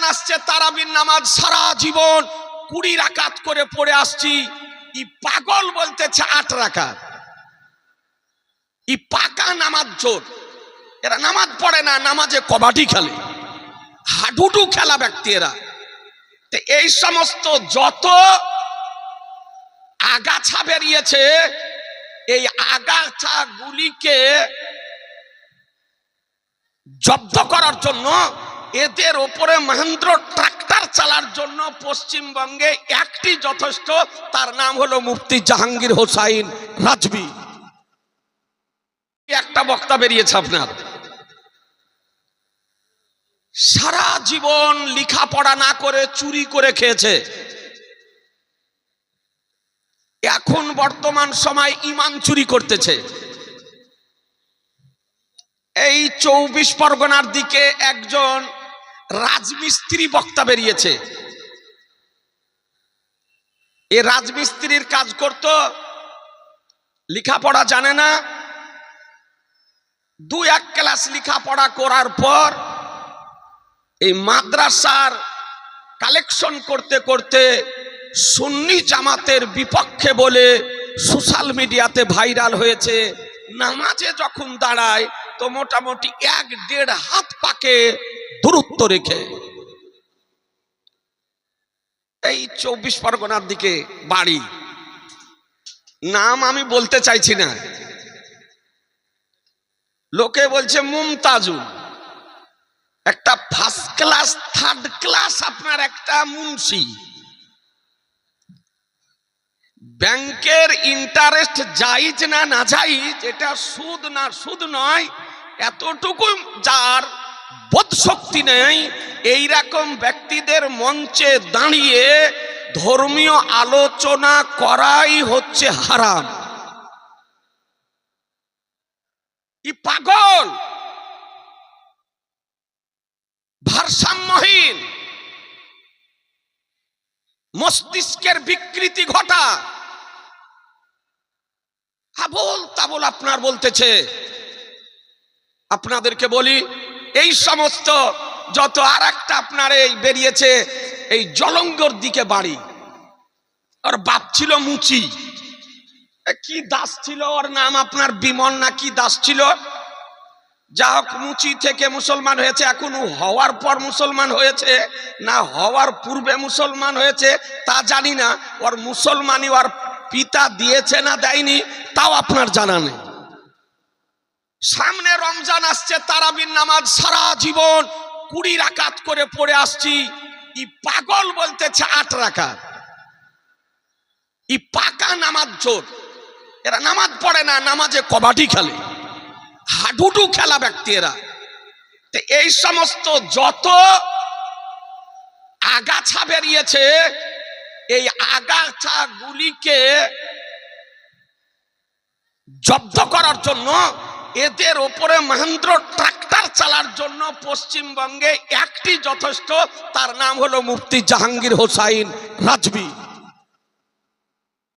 রমজান আসছে তারাবির নামাজ সারা জীবন কুড়ি রাকাত করে পড়ে আসছি, ই পাগল বলতেছে আট রাকাত। ই পাকা নামাজ জোর। এরা নামাজ পড়ে না, নামাজে কবাডি খেলে। হাডুডু খেলা ব্যক্তি এরা এই সমস্ত যত আগাছা বেরিয়েছে, এই আগাছা গুলিকে জব্দ করার জন্য এদের ওপরে মহেন্দ্র ট্রাক্টর চালার জন্য পশ্চিমবঙ্গে একটি যথেষ্ট, তার নাম হলো মুফতি জাহাঙ্গীর হোসাইন রাজবি। একটা বক্তা বেরিয়েছে আপনার। সারা জীবন লেখাপড়া না করে চুরি করে খেয়েছে। এখন বর্তমান সময় ইমান চুরি করতেছে। এই চৌবিশ পরগনার দিকে একজন রাজমিস্ত্রি বক্তা বেরিয়েছে। এ রাজমিস্ত্রির কাজ করত, লেখাপড়া জানে না। দু এক ক্লাস লেখাপড়া করার পর এই মাদ্রাসার কালেকশন করতে করতে সুন্নি জামাতের বিপক্ষে বলে সোশ্যাল মিডিয়াতে ভাইরাল হয়েছে। নামাজে যখন দাঁড়ায় তো মোটামুটি এক দেড় হাত পাকে দূরত্ব রেখে। এই চব্বিশ পরগনার দিকে বাড়ি। নাম আমি বলতে চাইছি না। লোকে বলছে মুমতাজুল একটা ফার্স্ট ক্লাস থার্ড ক্লাস আপনার একটা মুন্সি। ব্যাংকের ইন্টারেস্ট যাইজ না না যাইজ, এটা সুদ না, সুদ নয়, এতটুকু যার বোধ শক্তি নেই। এইরকম ব্যক্তিদের মঞ্চে দাঁড়িয়ে ধর্মীয় আলোচনা করাই হচ্ছে হারাম। ই পাগল! ভারসাম্যহীন! মস্তিষ্কের বিকৃতি ঘটা! আবল তাবল আপনার বলতেছে। আপনাদেরকে বলি এই সমস্ত যত আর একটা আপনার এই বেরিয়েছে, এই জলঙ্গর দিকে বাড়ি। ওর বাপ ছিল মুচি। কি দাস ছিল? ওর নাম আপনার বিমল না কি দাস ছিল? যা হোক, মুচি থেকে মুসলমান হয়েছে, এখন হওয়ার পর মুসলমান হয়েছে, না হওয়ার পূর্বে মুসলমান হয়েছে, তা জানি না। ওর মুসলমানই ওর পিতা দিয়েছে না দেয়নি, তাও আপনার জানা নেই। সামনে রমজান আসছে, তারাবির নামাজ সারা জীবন কুড়ি রাকাত করে পড়ে আসছি। ই পাগল বলতেছে আট রাকাত। ই পাকা নামাজ জোর। এরা নামাজ পড়ে না, নামাজে কবাডি খেলে। হাডুডু খেলা ব্যক্তি এরা এই সমস্ত যত আগাছা বেরিয়েছে, এই আগাছা গুলিকে জব্দ করার জন্য এদের ওপরে মহেন্দ্র ট্রাক্টর চালার জন্য পশ্চিমবঙ্গে একটি যথেষ্ট, তার নাম হলো মুফতি জাহাঙ্গীর হোসাইন রাজবি